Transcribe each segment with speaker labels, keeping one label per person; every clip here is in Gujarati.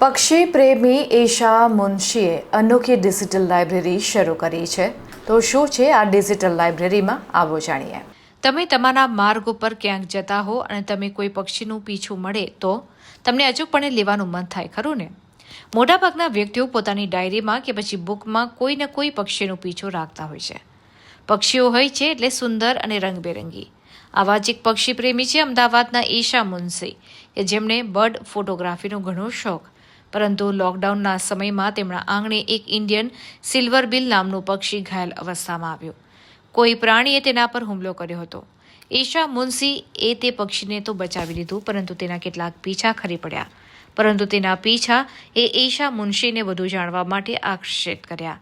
Speaker 1: પક્ષી પ્રેમી એશા મુનશીએ અનોખી ડિજિટલ લાઇબ્રેરી શરૂ કરી છે. તો શું છે આ ડિજિટલ લાઇબ્રેરીમાં? આવો જાણીએ. તમે તમારા માર્ગ ઉપર ક્યાંક જતા હો અને તમે કોઈ પક્ષીનું પીછું મળે તો તમને અચૂકપણે લેવાનું મન થાય, ખરું ને? મોટાભાગના વ્યક્તિઓ પોતાની ડાયરીમાં કે પછી બુકમાં કોઈ ને કોઈ પક્ષીનું પીછું રાખતા હોય છે. પક્ષીઓ હોય છે એટલે સુંદર અને રંગબેરંગી. આવા જ એક પક્ષી પ્રેમી છે અમદાવાદના ઈશા મુનસી કે જેમણે બર્ડ ફોટોગ્રાફીનો ઘણો શોખ. પરંતુ લોકડાઉનના સમયમાં તેમના આંગણે એક ઇન્ડિયન સિલ્વર બિલ નામનું પક્ષી ઘાયલ અવસ્થામાં આવ્યું. કોઈ પ્રાણીએ તેના પર હુમલો કર્યો હતો. ઈશા મુનસી એ તે પક્ષીને તો બચાવી લીધું, પરંતુ તેના કેટલાક પીછા ખરી પડ્યા. પરંતુ તેના પીછા એ ઈશા મુનશીને વધુ જાણવા માટે આકર્ષિત કર્યા.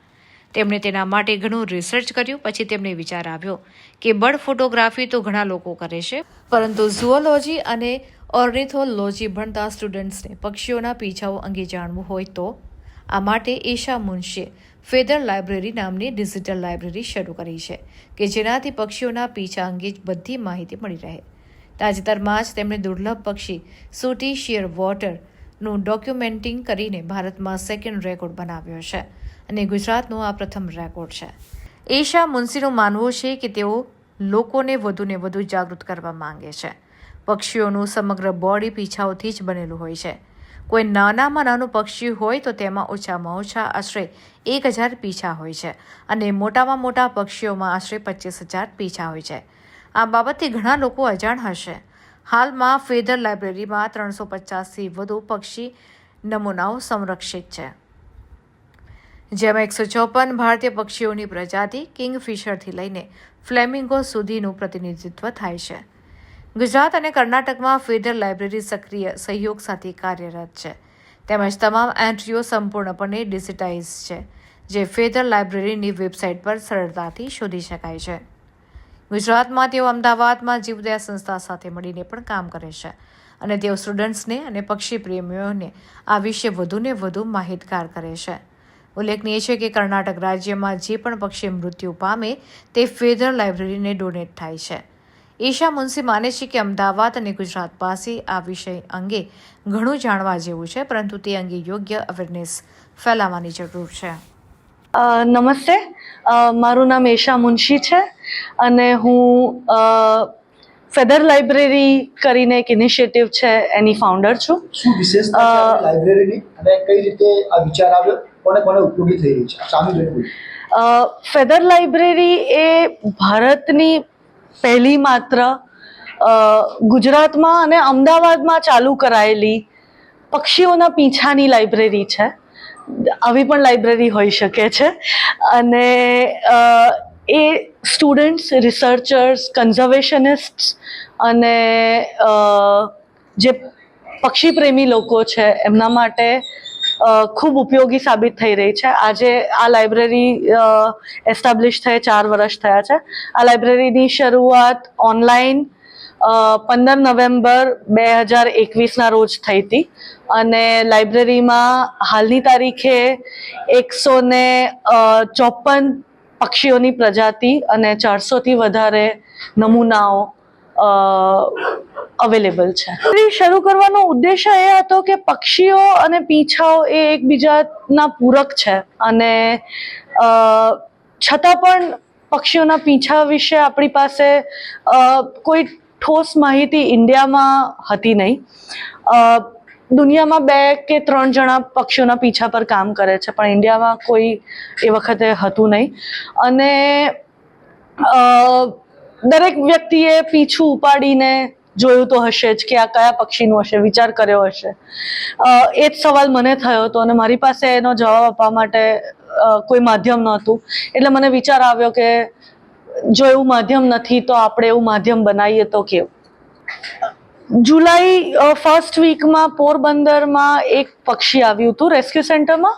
Speaker 1: તેમણે તેના માટે ઘણું રિસર્ચ કર્યું, પછી તેમને વિચાર આવ્યો કે બર્ડ ફોટોગ્રાફી તો ઘણા લોકો કરે છે, પરંતુ ઝુઓલોજી અને ઓર્નિથોલોજી ભણતા સ્ટુડન્ટ્સને પક્ષીઓના પીછાઓ અંગે જાણવું હોય તો આ માટે ઈશા મુનશીએ ફેદર લાઇબ્રેરી નામની ડિજિટલ લાઇબ્રેરી શરૂ કરી છે, કે જેનાથી પક્ષીઓના પીછા અંગે બધી માહિતી મળી રહે. તાજેતરમાં જ તેમણે દુર્લભ પક્ષી સુટી શિયર વોટરનું ડોક્યુમેન્ટિંગ કરીને ભારતમાં સેકન્ડ રેકોર્ડ બનાવ્યો છે અને ગુજરાતનો આ પ્રથમ રેકોર્ડ છે. ઈશા મુનશીનું માનવું છે કે તેઓ લોકોને વધુને વધુ જાગૃત કરવા માંગે છે. પક્ષીઓનું સમગ્ર બોડી પીછાઓથી જ બનેલું હોય છે. કોઈ નાનામાં નાનું પક્ષી હોય તો તેમાં ઓછામાં ઓછા આશરે એક હજાર પીછા હોય છે અને મોટામાં મોટા પક્ષીઓમાં આશરે પચીસ હજાર પીછા હોય છે. આ બાબતથી ઘણા લોકો અજાણ હશે. હાલમાં ફેદર લાઇબ્રેરીમાં ત્રણસો પચાસથી વધુ પક્ષી નમૂનાઓ સંરક્ષિત છે. જેમાં એકસો ચોપન ભારતીય પક્ષીઓની પ્રજાતિ કિંગફિશરથી લઈને ફ્લેમિંગો સુધીનું પ્રતિનિધિત્વ થાય છે. ગુજરાત અને કર્ણાટકમાં ફેડરલ લાઇબ્રેરી સક્રિય સહયોગ સાથે કાર્યરત છે. તેમજ તમામ એન્ટ્રીઓ સંપૂર્ણપણે ડિજિટાઇઝ છે, જે ફેડરલ લાઇબ્રેરીની વેબસાઇટ પર સરળતાથી શોધી શકાય છે. ગુજરાતમાં તેઓ અમદાવાદમાં જીવદયા સંસ્થા સાથે મળીને પણ કામ કરે છે અને તેઓ સ્ટુડન્ટ્સને અને પક્ષી પ્રેમીઓને આ વિશે વધુને વધુ માહિતગાર કરે છે. ઉલ્લેખનીય છે કે કર્ણાટક રાજ્યમાં જે પણ પક્ષી મૃત્યુ પામે તે ફેદર લાઇબ્રેરીને ડોનેટ થાય છે. ઈશા મુનસી માને છે કે અમદાવાદ અને ગુજરાત પાસે આ વિષય અંગે ઘણું જાણવા જેવું છે પરંતુ તે અંગે યોગ્ય અવેરનેસ ફેલાવવાની જરૂર છે.
Speaker 2: નમસ્તે. મારું નામ એશા મુનશી છે અને હું ફેદર લાઇબ્રેરી કરીને એક ઇનિશિયેટિવ છે એની ફાઉન્ડર છું.
Speaker 3: શું વિશેષતા છે લાઇબ્રેરીની અને કઈ રીતે આ વિચાર આવ્યો? કોને કોને ઉપયોગી થઈ રહી છે? સામે.
Speaker 2: ફેદર લાઇબ્રેરી એ ભારતની પહેલી માત્ર ગુજરાતમાં અને અમદાવાદમાં ચાલુ કરાયેલી પક્ષીઓના પીંછાની લાઇબ્રેરી છે. આવી પણ લાઇબ્રેરી હોઈ શકે છે. અને એ સ્ટુડન્ટ્સ, રિસર્ચર્સ કન્ઝર્વેશનિસ્ટ અને જે પક્ષી પ્રેમી લોકો છે, એમના માટે ખૂબ ઉપયોગી સાબિત થઈ રહી છે. આજે આ લાઇબ્રેરી એસ્ટાબ્લિશ થયે ચાર વર્ષ થયા છે. આ લાઇબ્રેરીની શરૂઆત ઓનલાઈન પંદર નવેમ્બર બે હજાર એકવીસના રોજ થઈ હતી. અને લાઇબ્રેરીમાં હાલની તારીખે એકસો ને ચોપન પક્ષીઓની પ્રજાતિ અને ચારસોથી વધારે નમૂનાઓ અવેલેબલ છે. શરૂ કરવાનો ઉદ્દેશ્ય એ હતો કે પક્ષીઓ અને પીંછાઓ એ એકબીજાના પૂરક છે. અને છતાં પણ પક્ષીઓના પીંછા વિશે આપણી પાસે કોઈ ઠોસ માહિતી ઇન્ડિયામાં હતી નહીં. દુનિયામાં બે કે ત્રણ જણા પક્ષીઓના પીછા પર કામ કરે છે, પણ ઇન્ડિયામાં કોઈ એ વખતે હતું નહીં. અને દરેક વ્યક્તિએ પીછું ઉપાડીને જોયું તો હશે જ કે આ કયા પક્ષીનું હશે, વિચાર કર્યો હશે. એ જ સવાલ મને થયો હતો અને મારી પાસે એનો જવાબ આપવા માટે કોઈ માધ્યમ નહોતું. એટલે મને વિચાર આવ્યો કે, જો એવું માધ્યમ નથી તો આપણે એવું માધ્યમ બનાવીએ તો કેવું? જુલાઈ ફર્સ્ટ વીકમાં પોરબંદરમાં એક પક્ષી આવ્યું હતું રેસ્ક્યુ સેન્ટરમાં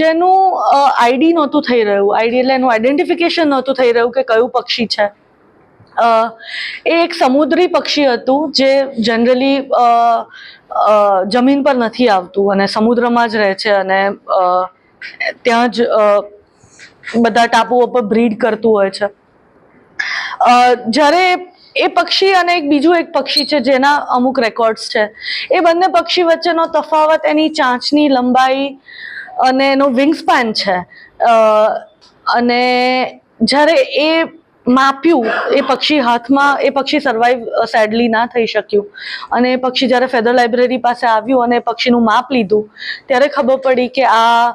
Speaker 2: જેનું આઈડી નહોતું થઈ રહ્યું. આઈડી એટલે એનું આઈડેન્ટિફિકેશન નહોતું થઈ રહ્યું કે કયું પક્ષી છે. એ એક સમુદ્રી પક્ષી હતું જે જનરલી જમીન પર નથી આવતું અને સમુદ્રમાં જ રહે છે અને ત્યાં જ બધા ટાપુઓ પર બ્રીડ કરતું હોય છે. જ્યારે એ પક્ષી અને એક બીજું એક પક્ષી છે જેના અમુક રેકોર્ડ્સ છે. એ બંને પક્ષી વચ્ચેનો તફાવત એની ચાંચની લંબાઈ અને એનો વિંગસ્પાન છે. અને જ્યારે એ માપ્યું. એ પક્ષી હાથમાં, એ પક્ષી સર્વાઈવ સેડલી ના થઈ શક્યું. અને એ પક્ષી જ્યારે ફેદર લાઇબ્રેરી પાસે આવ્યું અને પક્ષીનું માપ લીધું, ત્યારે ખબર પડી કે આ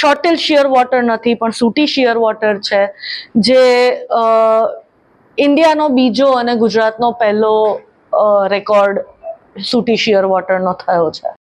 Speaker 2: શોર્ટેલ શિયર વોટર નથી, પણ સૂટી શિયર વોટર છે, જે ઇન્ડિયાનો બીજો અને ગુજરાતનો પહેલો રેકોર્ડ સૂટી શિયર વોટરનો થયો છે.